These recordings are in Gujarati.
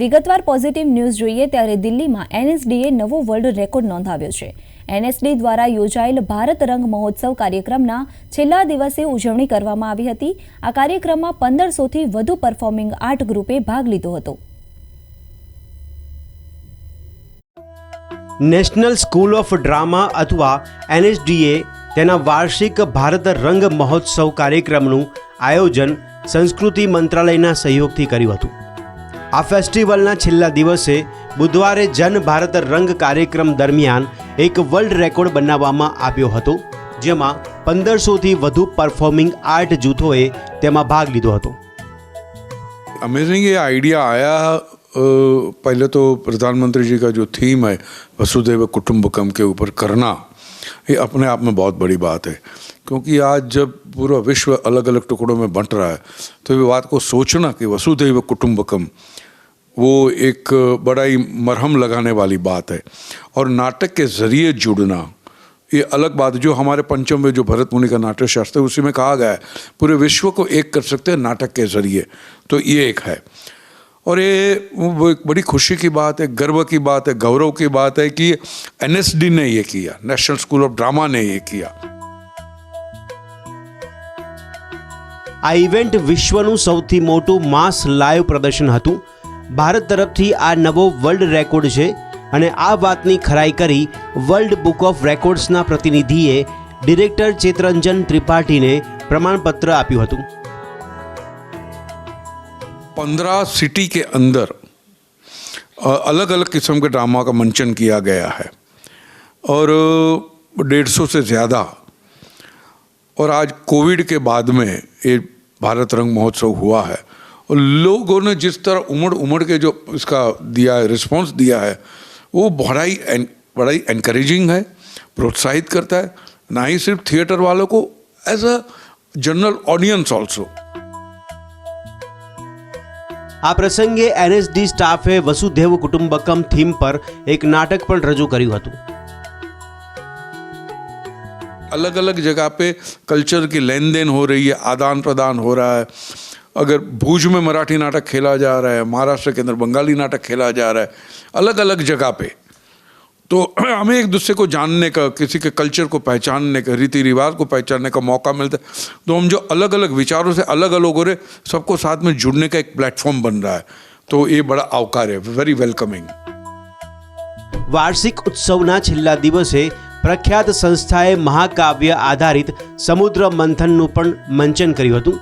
વિગતવાર પોઝિટિવ ન્યૂઝ જોઈએ ત્યારે દિલ્હીમાં એનએસડીએ નવો વર્લ્ડ રેકોર્ડ નોંધાવ્યો છે. એનએસડી દ્વારા યોજાયેલ ભારત રંગ મહોત્સવ કાર્યક્રમના છેલ્લા દિવસે ઉજવણી કરવામાં આવી હતી. આ કાર્યક્રમમાં પંદરસોથી વધુ પરફોર્મિંગ આર્ટ ગ્રુપે ભાગ લીધો હતો. નેશનલ સ્કૂલ ઓફ ડ્રામા અથવા એનએસડીએ તેના વાર્ષિક ભારત રંગ મહોત્સવ કાર્યક્રમનું આયોજન સંસ્કૃતિ મંત્રાલયના સહયોગથી કર્યું હતું. આ ફેસ્ટિવલના છેલ્લા દિવસે બુધવારે જન ભારત રંગ કાર્યક્રમ દરમિયાન એક વર્લ્ડ રેકોર્ડ બનાવવામાં આવ્યો હતો જેમાં પંદરસોથી વધુ પરફોર્મિંગ આર્ટ જૂથોએ તેમાં ભાગ લીધો હતો अमेजिंग ये आइडिया आया अ, पहले तो प्रधानमंत्री जी का जो थीम है वसुधैव कुटुंबकम के ऊपर करना ये अपने आप में बहुत बड़ी बात है क्योंकि आज जब पूरा विश्व अलग अलग टुकड़ों में बंट रहा है तो ये बात को सोचना कि वसुधैव कुटुंबकम वो एक बड़ा ही मरहम लगाने वाली बात है और नाटक के ज़रिए जुड़ना ये अलग बात है जो हमारे पंचम में जो भरत मुनि का नाट्य शास्त्र है उसी में कहा गया है पूरे विश्व को एक कर सकते हैं नाटक के ज़रिए तो ये एक है और ये वो एक बड़ी खुशी की बात है गर्व की बात है गौरव की बात है कि एन ने ये किया नेशनल स्कूल ऑफ ड्रामा ने ये किया આ ઇવેન્ટ વિશ્વનું સૌથી મોટું માસ લાઈવ પ્રદર્શન હતું ભારત તરફથી આ નવો વર્લ્ડ રેકોર્ડ છે અને આ વાતની ખરાઈ કરી વર્લ્ડ બુક ઓફ રેકોર્ડ્સના પ્રતિનિધિએ ડિરેક્ટર ચેતરંજન ત્રિપાઠીને પ્રમાણપત્ર આપ્યું હતું पंद्रह सिटी के अंदर अलग अलग किस्म के ड्रामा का मंचन किया गया है और डेढ़ सौ से ज़्यादा और आज कोविड के बाद में ये भारत रंग महोत्सव हुआ है और लोगों ने जिस तरह उमड़ उमड़ के जो इसका दिया है रिस्पॉन्स दिया है वो बड़ा ही एन- बड़ा ही एनकरेजिंग है प्रोत्साहित करता है ना ही सिर्फ थिएटर वालों को as a general audience also આ પ્રસંગે એનએસડી સ્ટાફે વસુધૈવ કુટુંબકમ થીમ પર એક નાટક પણ રજૂ કર્યું હતું अलग अलग जगह पे कल्चर की लेन देन हो रही है आदान प्रदान हो रहा है अगर भूज में मराठी नाटक खेला जा रहा है महाराष्ट्र के अंदर बंगाली नाटक खेला जा रहा है अलग अलग जगह पे तो हमें एक दूसरे को जानने का किसी के कल्चर को पहचानने का रीति रिवाज को पहचानने का मौका मिलता है तो हम जो अलग अलग विचारों से अलग अलग हो रहे सबको साथ में जुड़ने का एक प्लेटफॉर्म बन रहा है तो ये बड़ा आवकार है वेरी वेलकमिंग વાર્ષિક ઉત્સવના છેલ્લા દિવસે પ્રખ્યાત સંસ્થાએ મહાકાવ્ય આધારિત સમુદ્ર મંથનનું પણ મંચન કર્યું હતું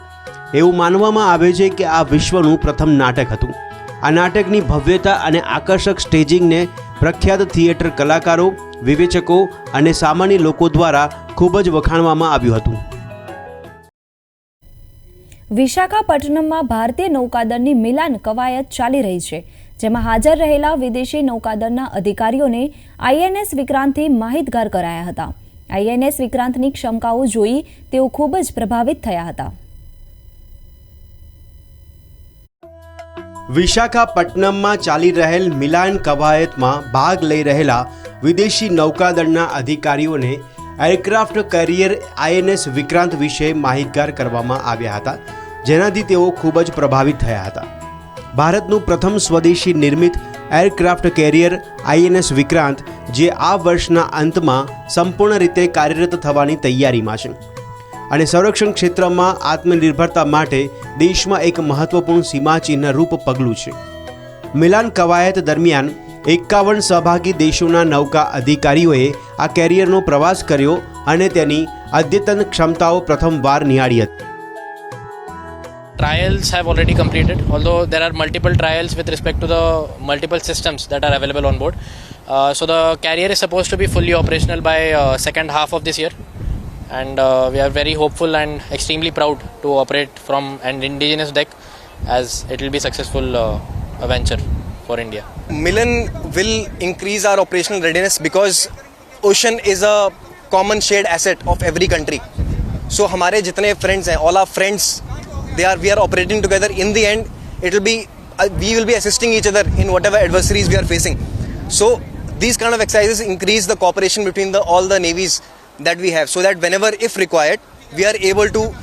એવું માનવામાં આવે છે કે આ વિશ્વનું પ્રથમ નાટક હતું. આ નાટકની ભવ્યતા અને આકર્ષક સ્ટેજિંગને પ્રખ્યાત થિયેટર કલાકારો, વિવેચકો અને સામાન્ય લોકો દ્વારા ખૂબ જ વખાણવામાં આવ્યું હતું. વિશાખાપટ્ટનમમાં ભારતીય નૌકાદળની મિલાન કવાયત ચાલી રહી છે, જેમાં હાજર રહેલા વિદેશી નૌકાદળના અધિકારીઓને આઈએનએસ વિક્રાંતથી માહિતગાર કરાયા હતા. આઈએનએસ વિક્રાંતની ક્ષમતાઓ જોઈ તેઓ ખૂબ જ પ્રભાવિત થયા હતા. વિશાખાપટ્ટનમમાં ચાલી રહેલ મિલાન કવાયતમાં ભાગ લઈ રહેલા વિદેશી નૌકાદળના અધિકારીઓને એરક્રાફ્ટ કેરિયર આઈએનએસ વિક્રાંત વિશે માહિતગાર કરવામાં આવ્યા હતા, જેનાથી તેઓ ખૂબ જ પ્રભાવિત થયા હતા. ભારતનું પ્રથમ સ્વદેશી નિર્મિત એરક્રાફ્ટ કેરિયર આઈએનએસ વિક્રાંત, જે આ વર્ષના અંતમાં સંપૂર્ણ રીતે કાર્યરત થવાની તૈયારીમાં છે. અને સંરક્ષણ ક્ષેત્રમાં આત્મનિર્ભરતા માટે દેશમાં એક મહત્વપૂર્ણ સીમાચિહ્ન રૂપ પગલું છે મિલાન કવાયત દરમિયાન એકાવન સહભાગી દેશોના નૌકા અધિકારીઓએ આ કેરિયરનો પ્રવાસ કર્યો અને તેની અદ્યતન ક્ષમતાઓ પ્રથમવાર નિહાળી હતી already completed although there are multiple trials with respect to the multiple systems that are available on board uh, so the carrier is supposed to be fully operational by uh, second half of this year and uh, we are very hopeful and extremely proud to operate from an indigenous deck as it will be successful uh, a venture for india Milan will increase our operational readiness because ocean is a common shared asset of every country. So हमारे जितने friends हैं, all our friends, they are we are operating together. In the end, it will be uh, we will be assisting each other in whatever adversaries we are facing. So these kind of exercises increase the cooperation between the all the navies that we have, so that whenever if required, we are able to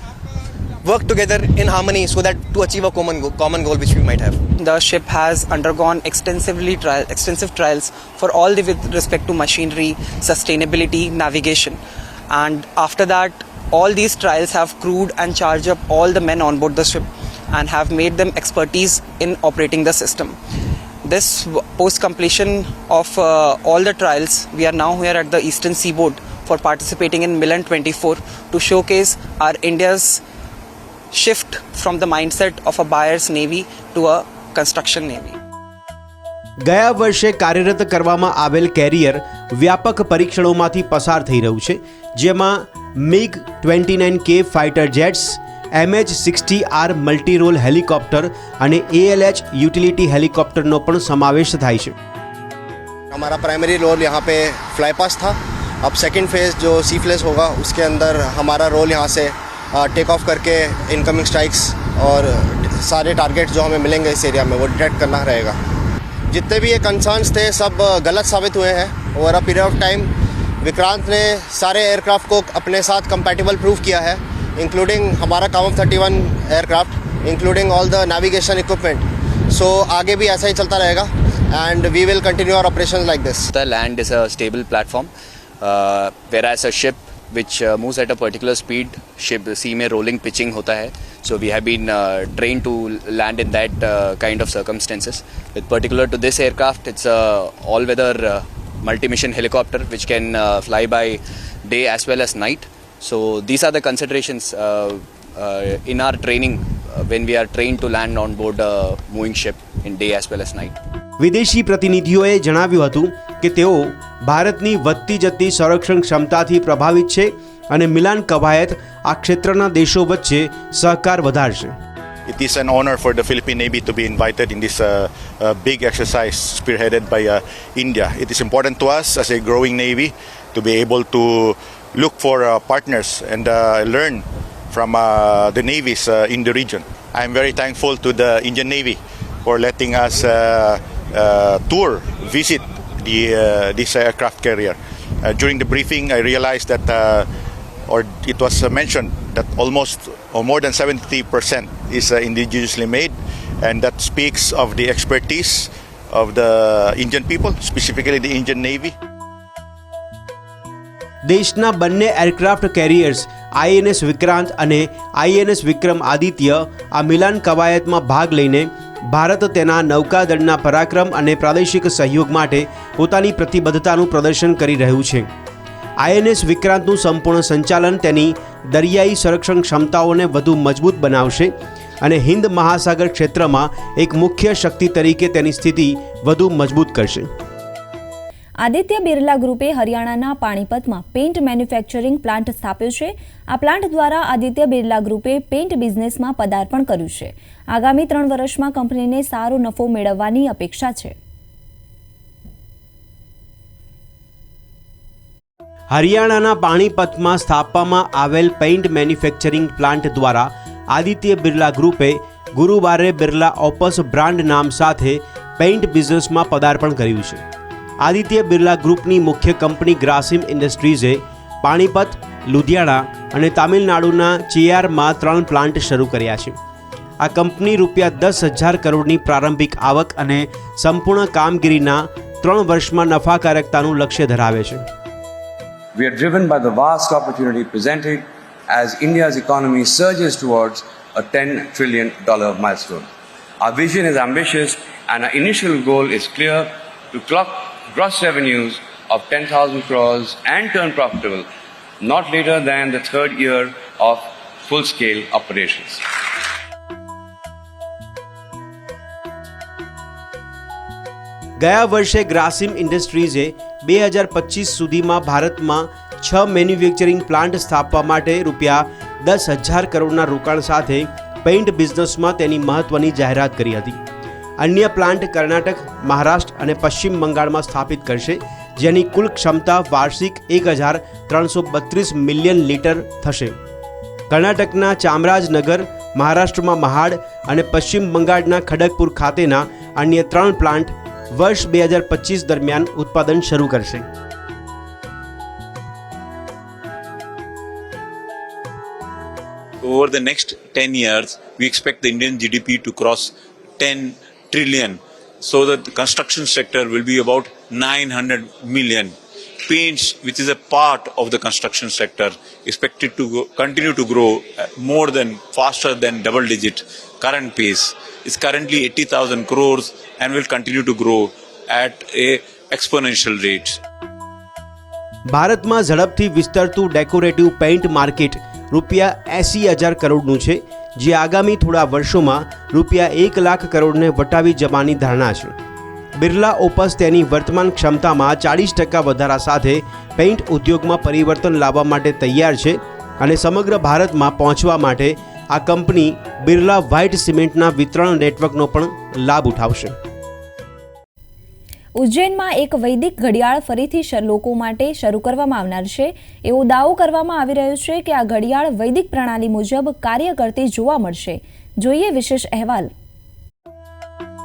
work together in harmony so that to achieve a common go- common goal which we might have. The ship has undergone extensively trial, extensive trials for all the with respect to machinery, sustainability, navigation, and after that, all these trials have crewed and charged up all the men on board the ship and have made them expertise in operating the system. This post completion of uh, all the trials, we are now here at the Eastern Seaboard for participating in Milan 24 to showcase our India's shift from the mindset of a buyer's navy to a construction navy. ગયા વર્ષે કાર્યરત કરવામાં આવેલ કેરિયર વ્યાપક પરીક્ષણોમાંથી પસાર થઈ રહ્યું છે જેમાં MiG twenty nine K fighter jets MH sixty R multirole helicopter અને એએલએચ યુટિલિટી હેલિકોપ્ટરનો પણ સમાવેશ થાય છે અમારા પ્રાઇમરી રોલ યહાં પે ફ્લાયપાસ થા अब सेकंड फ़ेज़ जो सी फ्लेस होगा उसके अंदर हमारा रोल यहाँ से टेक ऑफ़ करके इनकमिंग स्ट्राइक्स और सारे टारगेट जो हमें मिलेंगे इस एरिया में वो डिटेक्ट करना रहेगा। जितने भी ये कंसर्न्स थे सब गलत साबित हुए हैं। Over a period of time Vikrant ने सारे एयरक्राफ्ट को अपने साथ कंपैटिबल प्रूव किया है इंक्लूडिंग हमारा काम thirty one aircraft including all the navigation equipment so आगे भी ऐसा ही चलता रहेगा and we will continue our operation like this land is a stable platform, uh, Uh, whereas a ship which uh, moves at a particular speed. Ship sea may rolling pitching hota hai so we have been uh, trained to land in that uh, kind of circumstances. With particular to this aircraft it's a all weather uh, multi mission helicopter which can uh, fly by day as well as night. So these are the considerations uh, in our training when we are trained to land on board a moving ship. In day as well as night વિદેશી પ્રતિનિધિઓએ જણાવ્યું હતું કે તેઓ ભારતની વધતી જતી સંરક્ષણ ક્ષમતાથી પ્રભાવિત છે અને મિલાન કવાયત આ ક્ષેત્રના દેશો વચ્ચે સહકાર વધારશે It is an honor for the Philippine Navy to be invited in this uh, uh, big exercise spearheaded by uh, India. It is important to us as a growing Navy to be able to look for uh, partners and uh, learn from uh, the navies uh, in the region. I am very thankful to the Indian Navy for letting us uh, uh, tour, visit the, uh, this aircraft carrier. Uh, during the briefing, I realized that uh, or it was uh, mentioned that almost or more than 70% is uh, indigenously made and that speaks of the expertise of the Indian people specifically the Indian Navy દેશના બંને એરક્રાફ્ટ કેરિયર્સ આઈએનએસ વિક્રાંત અને આઈએનએસ વિક્રમ આદિત્ય આ મિલાન કવાયતમાં ભાગ લઈને ભારત તેના નૌકાદળના પરાક્રમ અને પ્રાદેશિક સહયોગ માટે પોતાની પ્રતિબદ્ધતાનું પ્રદર્શન કરી રહ્યું છે. આઈએનએસ વિક્રાંતનું સંપૂર્ણ સંચાલન તેની દરિયાઈ સંરક્ષણ ક્ષમતાઓને વધુ મજબૂત બનાવશે અને હિન્દ મહાસાગર ક્ષેત્રમાં એક મુખ્ય શક્તિ તરીકે તેની સ્થિતિ વધુ મજબૂત કરશે. આદિત્ય બિરલા ગ્રુપે હરિયાણાના પાણીપતમાં પેઇન્ટ મેન્યુફેક્ચરિંગ પ્લાન્ટ સ્થાપ્યો છે. આ પ્લાન્ટ દ્વારા આદિત્ય બિરલા ગ્રુપે પેઇન્ટ બિઝનેસમાં પદાર્પણ કર્યું છે. આગામી ત્રણ વર્ષમાં કંપનીને સારો નફો મેળવવાની અપેક્ષા છે. હરિયાણાના પાણીપતમાં સ્થાપવામાં આવેલ પેઇન્ટ મેન્યુફેક્ચરિંગ પ્લાન્ટ દ્વારા આદિત્ય બિરલા ગ્રુપે ગુરુવારે બિરલા ઓપસ બ્રાન્ડ નામ સાથે પેઇન્ટ બિઝનેસમાં પદાર્પણ કર્યું છે. આદિત્ય બિરલા ગ્રુપની મુખ્ય કંપની ગ્રાસિમ ઇન્ડસ્ટ્રીઝે પાણીપત લુધિયાણા અને તામિલનાડુના ચિયારમાં ત્રણ પ્લાન્ટ શરૂ કર્યા છે આ કંપની રૂપિયા દસ હજાર કરોડની પ્રારંભિક આવક અને સંપૂર્ણ કામગીરીના ત્રણ વર્ષમાં નફાકારકતાનું લક્ષ્ય ધરાવે છે We are driven by the vast opportunity presented as India's economy surges towards a $10 trillion milestone. Our vision is ambitious and our initial goal is clear to clock gross revenues of 10,000 crores and turn profitable not later than the third year of full scale operations. ગયા વર્ષે ગ્રાસિમ ઇન્ડસ્ટ્રીઝે બે હજાર પચીસ સુધીમાં ભારતમાં છ મેન્યુફેક્ચરિંગ પ્લાન્ટ સ્થાપવા માટે રૂપિયા દસ હજાર કરોડના રોકાણ સાથે પેઇન્ટ બિઝનેસમાં તેની મહત્વની જાહેરાત કરી હતી અન્ય પ્લાન્ટ કર્ણાટક મહારાષ્ટ્ર અને પશ્ચિમ બંગાળમાં સ્થાપિત કરશે જેની કુલ ક્ષમતા વાર્ષિક એક હજાર ત્રણસો બત્રીસ મિલિયન લીટર થશે. કર્ણાટકના ચામરાજનગર મહારાષ્ટ્રમાં મહાડ અને પશ્ચિમ બંગાળના ખડગપુર ખાતેના અન્ય ત્રણ પ્લાન્ટ વર્ષ બે હજાર પચીસ દરમિયાન ઉત્પાદન શરૂ કરશે. Over the next 10 years, we expect the Indian GDP to cross 10 trillion. So that the construction sector will be about 900 million. Paints, which is a part of the construction sector, expected to go, continue to grow uh, more than faster than double digit current pace. Is currently 80,000 crores and will continue to grow at a exponential rate. ભારતમાં ઝડપથી વિસ્તરતું ડેકોરેટિવ પેઇન્ટ માર્કેટ રૂપિયા એંસી હજાર કરોડનું છે, જે આગામી થોડા વર્ષોમાં રૂપિયા એક લાખ કરોડને વટાવી જવાની ધારણા છે. બિરલા ઓપસ તેની વર્તમાન ક્ષમતામાં ચાળીસ ટકા વધારા સાથે પેઇન્ટ ઉદ્યોગમાં પરિવર્તન લાવવા માટે તૈયાર છે અને સમગ્ર ભારતમાં પહોંચવા માટે આ કંપની બિરલા વ્હાઇટ સિમેન્ટના વિતરણ નેટવર્કનો પણ લાભ ઉઠાવશે. ઉજ્જૈનમાં એક વૈદિક ઘડિયાળ ફરીથી લોકો માટે શરૂ કરવામાં આવનાર છે. એવો દાવો કરવામાં આવી રહ્યો છે કે આ ઘડિયાળ વૈદિક પ્રણાલી મુજબ કાર્ય કરતી જોવા મળશે. જોઈએ વિશેષ અહેવાલ.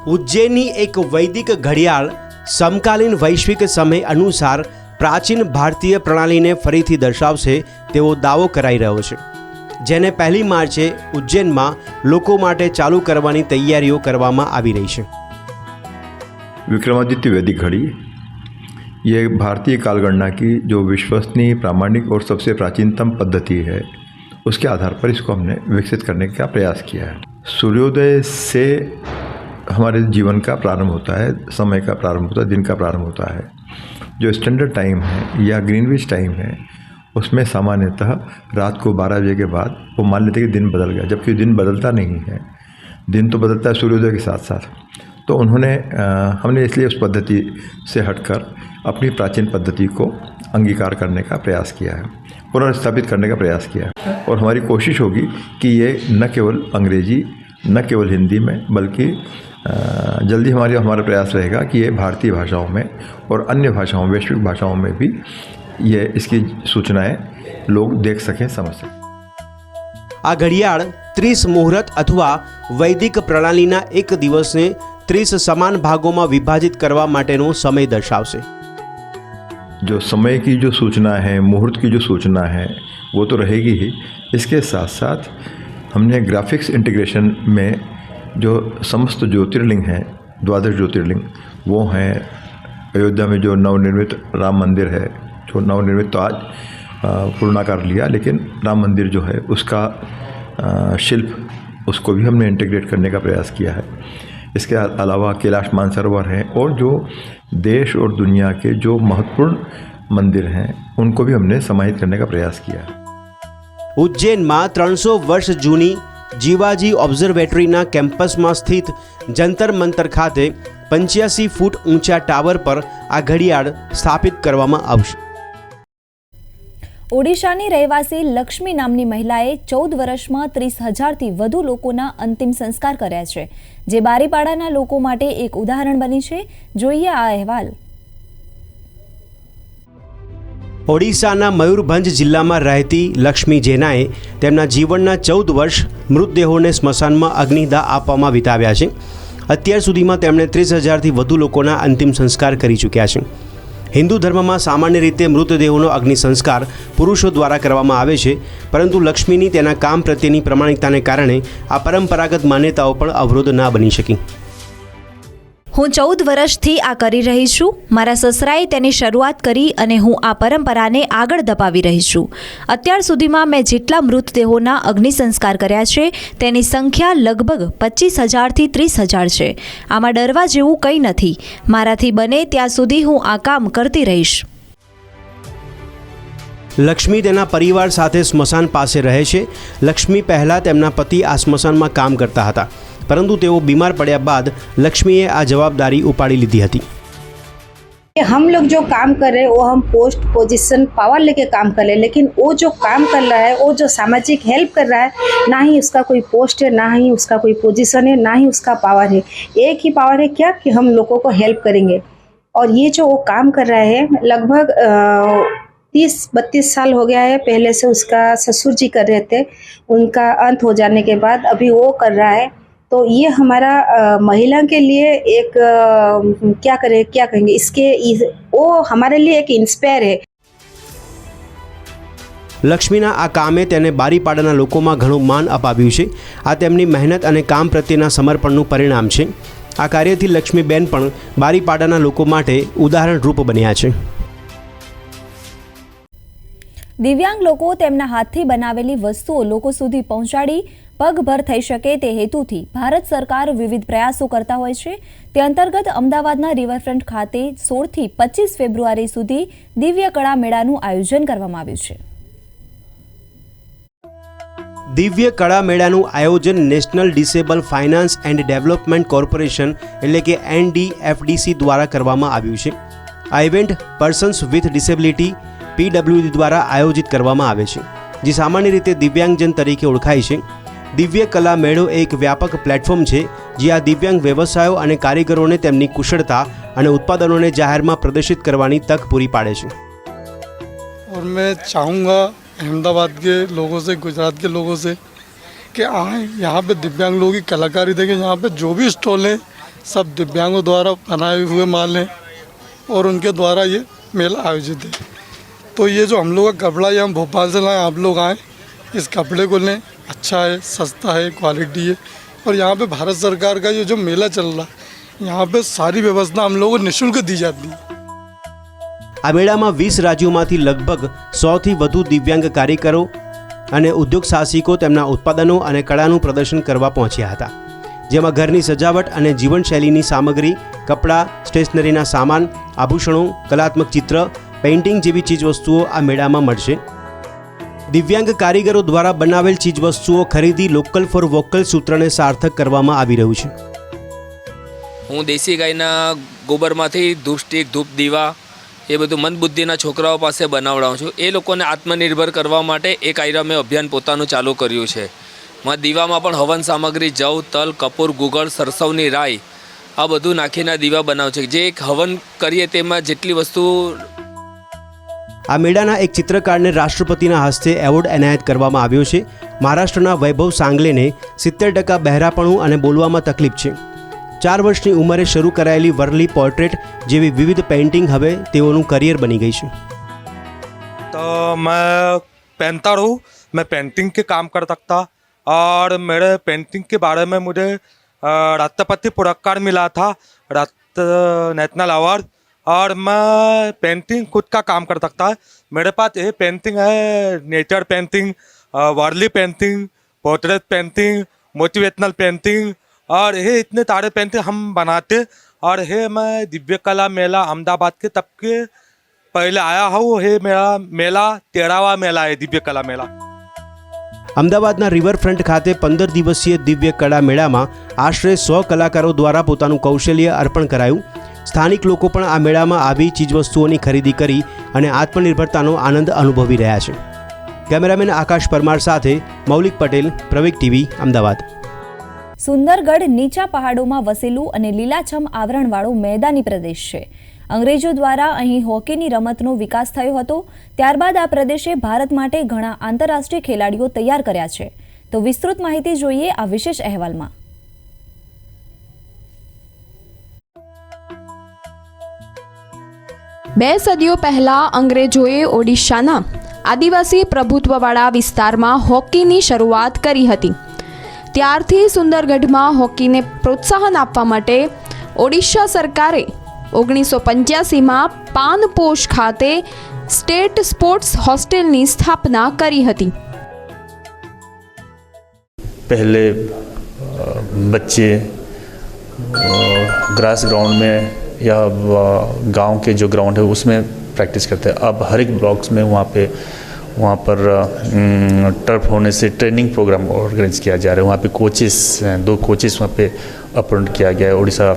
ઉજ્જૈનની એક વૈદિક ઘડિયાળ સમકાલીન વૈશ્વિક સમય અનુસાર પ્રાચીન ભારતીય પ્રણાલીને ફરીથી દર્શાવશે તેવો દાવો કરાઈ રહ્યો છે. જેને પહેલી માર્ચે ઉજ્જૈનમાં લોકો માટે ચાલુ કરવાની તૈયારીઓ કરવામાં આવી રહી છે. विक्रमादित्य वैदिक घड़ी ये भारतीय कालगणना की जो विश्वसनीय, प्रामाणिक और सबसे प्राचीनतम पद्धति है, उसके आधार पर इसको हमने विकसित करने का प्रयास किया है। सूर्योदय से हमारे जीवन का प्रारंभ होता है, समय का प्रारंभ होता है, दिन का प्रारंभ होता है। जो स्टैंडर्ड टाइम है या ग्रीनविच टाइम है, उसमें सामान्यतः रात को 12 बजे के बाद वो मान लेते कि दिन बदल गया, जबकि दिन बदलता नहीं है। दिन तो बदलता है सूर्योदय के साथ साथ तो उन्होंने अ, हमने इसलिए उस पद्धति से हटकर अपनी प्राचीन पद्धति को अंगीकार करने का प्रयास किया है पुनर्स्थापित करने का प्रयास किया है और हमारी कोशिश होगी कि ये न केवल अंग्रेजी न केवल हिंदी में बल्कि अ, जल्दी हमारी हमारा प्रयास रहेगा कि ये भारतीय भाषाओं में और अन्य भाषाओं वैश्विक भाषाओं में भी ये इसकी सूचनाएं लोग देख सकें समझ सकें આ ઘડિયાળ ત્રીસ મુહૂર્ત અથવા વૈદિક પ્રણાલીના એક દિવસને ત્રીસ સમાન ભાગોમાં વિભાજિત કરવા માટેનો સમય દર્શાવશે जो समय की जो सूचना है मुहूर्त की जो सूचना है वो तो रहेगी ही इसके साथ साथ हमने ग्राफिक्स इंटीग्रेशन में जो समस्त ज्योतिर्लिंग हैं द्वादश ज्योतिर्लिंग वो हैं अयोध्या में जो नवनिर्मित राम मंदिर है जो नवनिर्मित तो आज अ, पूर्णाकार लिया लेकिन राम मंदिर जो है उसका अ, शिल्प उसको भी हमने इंटीग्रेट करने का प्रयास किया है इसके अलावा कैलाश मानसरोवर हैं और जो देश और दुनिया के जो महत्वपूर्ण मंदिर हैं उनको भी हमने समाहित करने का प्रयास किया है ઉજ્જૈનમાં ત્રણસો વર્ષ જૂની જીવાજી ઓબ્ઝર્વેટરીના કેમ્પસમાં સ્થિત જંતર મંતર ખાતે પંચ્યાસી ફૂટ ઊંચા ટાવર પર આ ઘડિયાળ સ્થાપિત કરવામાં આવશે ઓડિશાની રહેવાસી લક્ષ્મી નામની મહિલાએ ચૌદ વર્ષમાં ત્રીસ હજારથી વધુ લોકોના અંતિમ સંસ્કાર કર્યા છે, જે બારીપાડાના લોકો માટે એક ઉદાહરણ બની છે. જોઈએ આ અહેવાલ. ઓડિશાના મયુરભંજ જિલ્લામાં રહેતી લક્ષ્મી જેનાએ તેમના જીવનના ચૌદ વર્ષ મૃતદેહોને સ્મશાનમાં અગ્નિદાહ આપવામાં વિતાવ્યા છે. અત્યાર સુધીમાં તેમણે ત્રીસ હજારથી વધુ લોકોના અંતિમ સંસ્કાર કરી ચૂક્યા છે. હિન્દુ ધર્મમાં સામાન્ય રીતે મૃતદેહોનો અગ્નિ સંસ્કાર પુરુષો દ્વારા કરવામાં આવે છે, પરંતુ લક્ષ્મીની તેના કામ પ્રત્યેની પ્રમાણિકતાને કારણે આ પરંપરાગત માન્યતાઓ પણ અવરોધ ના બની શકી. હું ચૌદ વર્ષથી આ કરી રહી છું. મારા સસરાએ તેની શરૂઆત કરી અને હું આ પરંપરાને આગળ દબાવી રહી છું. અત્યાર સુધીમાં મેં જેટલા મૃતદેહોના અગ્નિ સંસ્કાર કર્યા છે, તેની સંખ્યા લગભગ પચીસ હજારથી ત્રીસ હજાર છે. આમાં ડરવા જેવું કંઈ નથી. મારાથી બને ત્યાં સુધી હું આ કામ કરતી રહીશ. લક્ષ્મી તેના પરિવાર સાથે સ્મશાન પાસે રહે છે. લક્ષ્મી પહેલાં તેમના પતિ આ સ્મશાનમાં કામ કરતા હતા. પરંતુ તેઓ બીમાર પડ્યા બાદ લક્ષ્મીએ આ જવાબદારી ઉપાડી લીધી હતી हम लोग जो काम कर रहे हैं वो हम पोस्ट पोजीशन पावर लेके काम कर रहे हैं लेकिन वो जो काम कर रहा है वो जो सामाजिक हेल्प कर रहा है ना ही उसका कोई पोस्ट है ना ही उसका कोई पोजीशन है ना ही उसका पावर है एक ही पावर है क्या कि हम लोगों को हेल्प करेंगे और ये जो वो काम कर रहा है लगभग तीस बत्तीस साल हो गया है पहले से उसका ससुर जी कर रहे थे उनका अंत हो जाने के बाद अभी वो कर रहा है तो ये हमारा अ, महिला के लिए एक अ, क्या करें क्या कहेंगे इसके इस- वो हमारे लिए एक इंस्पायर है લક્ષ્મીના આ કામે તેને બારીપાડાના લોકોમાં ઘણું માન અપાવ્યું છે આ તેમની મહેનત અને કામ પ્રત્યેના સમર્પણનું પરિણામ છે આ કાર્યથી લક્ષ્મીબેન પણ બારીપાડાના લોકો માટે ઉદાહરણરૂપ બન્યા છે દિવ્યાંગ લોકો તેમના હાથથી બનાવેલી વસ્તુઓ લોકો સુધી પહોંચાડી પગભર થઈ શકે તે હેતુથી ભારત સરકાર વિવિધ પ્રયાસો કરતા હોય છે. તે અંતર્ગત અમદાવાદના રિવરફ્રન્ટ ખાતે સોળથી પચીસ ફેબ્રુઆરી સુધી દિવ્ય કળા મેળાનું આયોજન કરવામાં આવ્યું છે. દિવ્ય કળા મેળાનું આયોજન national disable finance and development corporation એટલે કે એનડીએફડીસી દ્વારા કરવામાં આવ્યું છે. આ event persons with disability PWD દ્વારા આયોજિત કરવામાં આવે છે જે સામાન્ય રીતે દિવ્યાંગજન તરીકે ઓળખાય છે દિવ્ય કલા મેળો એક વ્યાપક પ્લેટફોર્મ છે જે આ દિવ્યાંગ વ્યવસાયો અને કારીગરોને તેમની કુશળતા અને ઉત્પાદનોને જાહેરમાં પ્રદર્શિત કરવાની તક પૂરી પાડે છે और मैं चाहूँगा अहमदाबाद के लोगों से गुजरात के लोगों से कि आए यहाँ पे दिव्यांग लोगों की कलाकारी देखें यहाँ पे जो भी स्टॉल हैं सब दिव्यांगों द्वारा बनाए हुए माल हैं और उनके द्वारा ये मेला आयोजित है तो ये जो हम लोग का कपड़ा ये हम भोपाल से लाए आप लोग आए इस कपड़े को लें अच्छा है सस्ता है क्वालिटी है और यहाँ पे भारत सरकार का ये जो मेला चल रहा है यहाँ पे सारी व्यवस्था हम लोगों को निःशुल्क दी जाती है આ મેળામાં વીસ રાજ્યોમાંથી લગભગ સોથી વધુ દિવ્યાંગ કારીગરો અને ઉદ્યોગ સાહસિકો તેમના ઉત્પાદનો અને કળાનું પ્રદર્શન કરવા પહોંચ્યા હતા જેમાં ઘરની સજાવટ અને જીવનશૈલીની સામગ્રી કપડાં સ્ટેશનરીના સામાન આભૂષણો કલાત્મક ચિત્ર પેઇન્ટિંગ જેવી ચીજવસ્તુઓ આ મેળામાં મળશે. દિવ્યાંગ કારીગરો દ્વારા બનાવેલ ચીજવસ્તુઓ ખરીદી લોકલ ફોર વોકલ સૂત્રને સાર્થક કરવામાં આવી રહ્યું છે. હું દેશી ગાયના ગોબરમાંથી ધૂપસ્ટિક, ધૂપ દીવા, એ બધું મંદબુદ્ધિના છોકરાઓ પાસે બનાવડાવું છું. એ લોકોને આત્મનિર્ભર કરવા માટે એક આઈરા મેં અભિયાન પોતાનું ચાલુ કર્યું છે. માં દીવામાં પણ હવન સામગ્રી, જવ, તલ, કપૂર, ગુગળ, સરસવની રાઈ આ બધું નાખીને દીવા બનાવું છે. જે એક હવન કરીએ તેમાં જેટલી વસ્તુ આ મેળાના એક ચિત્રકારને રાષ્ટ્રપતિના હસ્તે એવોર્ડ એનાયત કરવામાં આવ્યો છે મહારાષ્ટ્રના વૈભવ સાંગલેને સિત્તેર ટકા બહેરાપણું અને બોલવામાં તકલીફ છે ચાર વર્ષની ઉંમરે શરૂ કરાયેલી વર્લી પોર્ટ્રેટ જેવી વિવિધ પેઇન્ટિંગ હવે તેઓનું કરિયર બની ગઈ છે तो मैं पहनता रहूँ मैं पेंटिंग के काम कर सकता और मेरे पेंटिंग के बारे में मुझे अ, राष्ट्रपति पुरस्कार मिला था राष्ट्र नेशनल अवार्ड और मैं पेंटिंग खुद का काम कर सकता है मेरे पास ये पेंटिंग है nature painting Warli painting portrait painting motivational painting और ये इतने सारे पेंटिंग हम बनाते और ये मैं दिव्य कला मेला अहमदाबाद के तब के पहले आया हूँ ये मेरा मेला तेरहवा मेला है दिव्य कला मेला અમદાવાદના રિવરફ્રન્ટ ખાતે પંદર દિવસીય દિવ્ય કળા મેળામાં આશરે સો કલાકારો દ્વારા પોતાનું કૌશલ્ય અર્પણ કરાયું સ્થાનિક લોકો પણ આ મેળામાં આવી ચીજવસ્તુઓની ખરીદી કરી અને આત્મનિર્ભરતાનો આનંદ અનુભવી રહ્યા છે. કેમેરામેન આકાશ પરમાર સાથે મૌલિક પટેલ, પ્રવેક ટીવી, અમદાવાદ. સુંદરગઢ નીચા પહાડોમાં વસેલું અને લીલાછમ આવરણવાળો મેદાની પ્રદેશ છે. અંગ્રેજો દ્વારા અહીં હોકીની રમતનો વિકાસ થયો હતો. ત્યારબાદ આ પ્રદેશે ભારત માટે ઘણા આંતરરાષ્ટ્રીય ખેલાડીઓ તૈયાર કર્યા છે. તો વિસ્તૃત માહિતી જોઈએ આ વિશેષ અહેવાલમાં. બે સદીઓ પહેલા અંગ્રેજોએ ઓડિશાના આદિવાસી પ્રભુત્વવાળા વિસ્તારમાં હોકીની શરૂઆત કરી હતી ત્યારથી સુંદરગઢમાં હોકીને પ્રોત્સાહન આપવા માટે ઓડિશા સરકારે ઓગણીસો પંચ્યાસીમાં પાનપોશ ખાતે સ્ટેટ સ્પોર્ટ્સ હોસ્ટેલની સ્થાપના કરી હતી पहले अ, बच्चे ग्रास ग्राउंड में या गाँव के जो ग्राउंड है, उसमें प्रैक्टिस करते हैं। अब हर एक ब्लॉक्स में वहाँ पे, वहाँ पर टर्फ होने से ट्रेनिंग प्रोग्राम ऑर्गेनाइज किया जा रहा है। वहाँ पे कोचेस हैं, दो कोचेस वहाँ पे अपॉइंट किया गया है उड़ीसा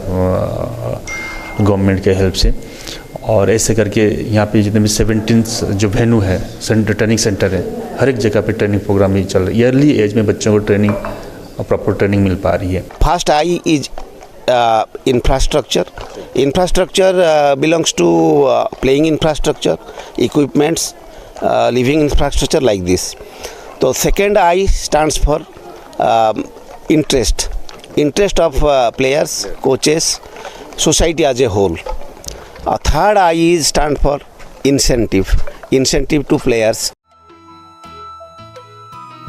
गवर्नमेंट के हेल्प से। और ऐसे करके यहाँ पे जितने भी सेवनटीन जो वेन्यू है सेंटर ट्रेनिंग सेंटर है, हर एक जगह पे ट्रेनिंग प्रोग्राम ही चल रहा है। ईयरली एज में बच्चों को ट्रेनिंग प्रॉपर ट्रेनिंग मिल पा रही है। First I is uh, infrastructure. Infrastructure uh, belongs to uh, playing infrastructure, equipments, uh, living infrastructure like this. So second I stands for um, interest. Interest of uh, players, coaches, society as a whole. Uh, third I is stand for incentive. Incentive to players.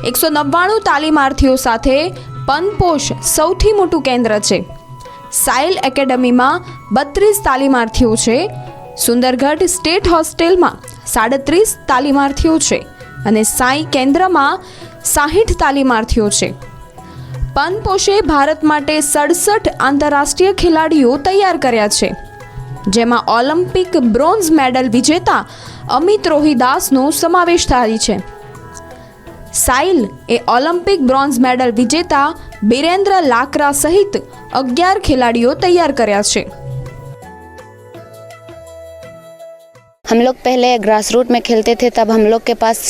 એકસો નવ્વાણું તાલીમાર્થીઓ સાથે પનપોષ સૌથી મોટું કેન્દ્ર છે સાયલ એકેડમીમાં બત્રીસ તાલીમાર્થીઓ છે. સુંદરગઢ સ્ટેટ હોસ્ટેલમાં સાડત્રીસ તાલીમાર્થીઓ છે અને સાંઈ કેન્દ્રમાં સાહીઠ તાલીમાર્થીઓ છે. પનપોષે ભારત માટે સડસઠ આંતરરાષ્ટ્રીય ખેલાડીઓ તૈયાર કર્યા છે. જેમાં ઓલિમ્પિક બ્રોન્ઝ મેડલ વિજેતા અમિત રોહિદાસનો સમાવેશ થાય છે. સાઇલ એ ઓલિમ્પિક બ્રોન્ઝ મેડલ વિજેતા બિરેન્દ્ર લાકરા સહિત અગિયાર ખેલાડીઓ તૈયાર કર્યા છે हम लोग पहले ग्रास रूट में खेलते थे तब हम लोग के पास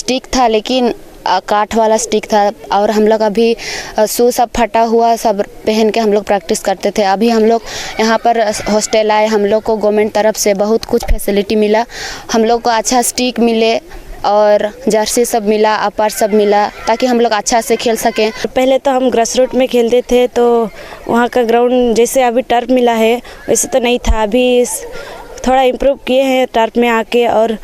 स्टिक था लेकिन अ, काठ वाला स्टिक था और हम लोग अभी शू सब फटा हुआ सब पहन के हम लोग प्रैक्टिस करते थे अभी हम लोग यहाँ पर हॉस्टल आए हम लोग को गवर्नमेंट तरफ से बहुत कुछ फैसिलिटी मिला हम लोग को अच्छा स्टिक मिले और जर्सी सब मिला, अपर सब मिला, ताकि हम लोग अच्छा से खेल सकें। पहले तो हम ग्रास रूट में खेलते थे तो वहाँ का ग्राउंड जैसे अभी टर्फ मिला है, वैसे तो नहीं था। अभी थोड़ा इम्प्रूव किए हैं टर्फ में आके और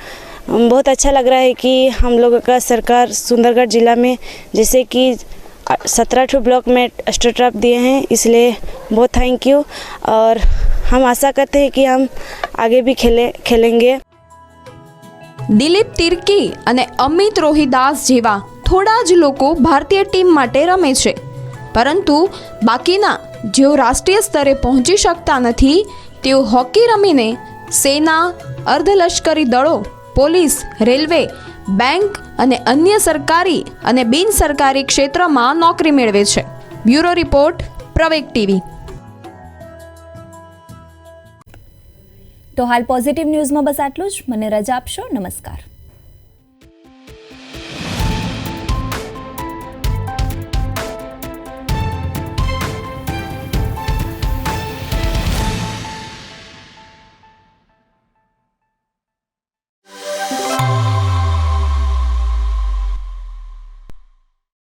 बहुत अच्छा लग रहा है कि हम लोगों का सरकार सुंदरगढ़ ज़िला में जैसे कि सत्रह ठो ब्लॉक में स्टेट दिए हैं, इसलिए बहुत थैंक यू और हम आशा करते हैं कि हम आगे भी खेले, खेलेंगे। દિલીપ તિર્કી અને અમિત રોહિદાસ જેવા થોડા જ લોકો ભારતીય ટીમ માટે રમે છે. પરંતુ બાકીના જેઓ રાષ્ટ્રીય સ્તરે પહોંચી શકતા નથી, તેઓ હોકી રમીને સેના, અર્ધલશ્કરી દળો, પોલીસ, રેલવે, બેંક અને અન્ય સરકારી અને બિન સરકારી ક્ષેત્રમાં નોકરી મેળવે છે. Bureau report Praveg TV. તો હાલ પોઝિટિવ ન્યૂઝમાં બસ આટલું જ. મને રજા આપશો. નમસ્કાર.